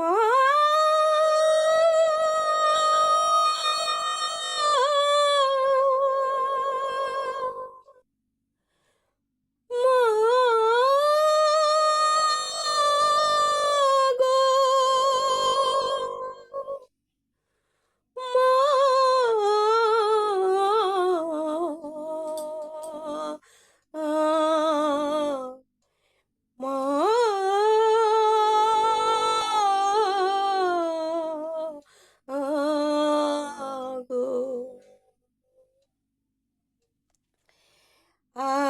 মা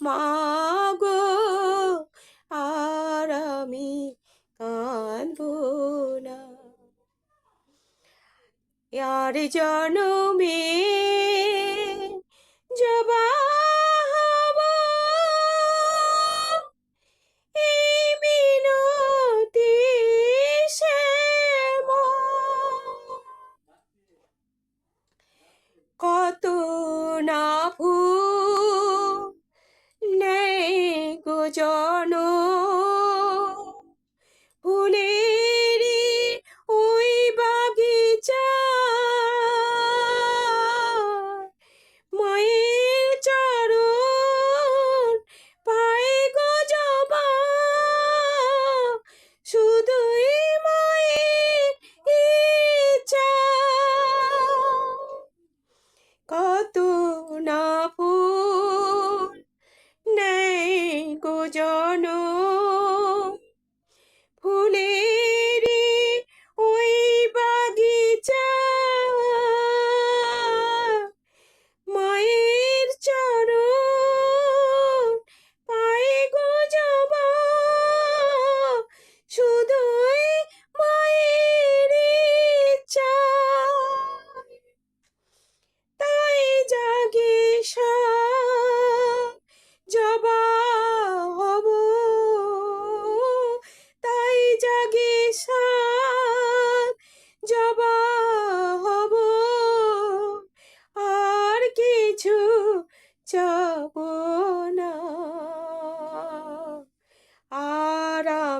মাগো আর আমি কাঁদব না। আর জনমে জবা জন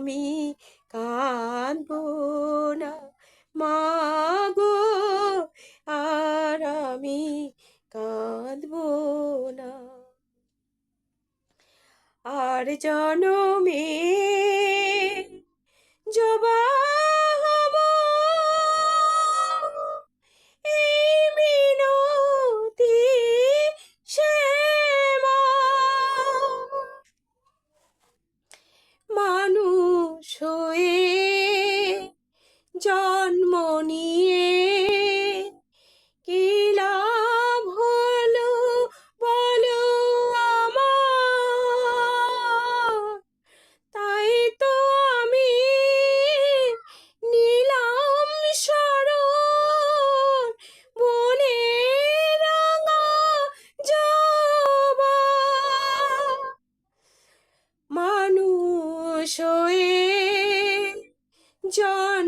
আমি কানব না। মাগো আর আমি কানব না। আর জনমে জবা শোয়ে জন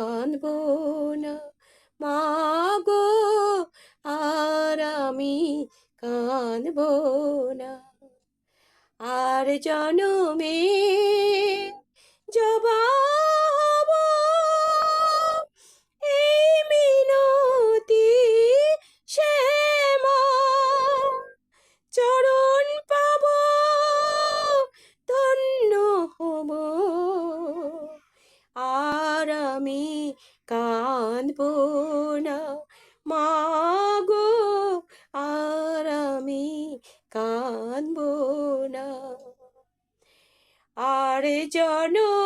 জানব না। মাগো আর আমি কানবো না। আর জনমে আমি কাঁদব না মাগো আর আমি কাঁদব না আর জনমে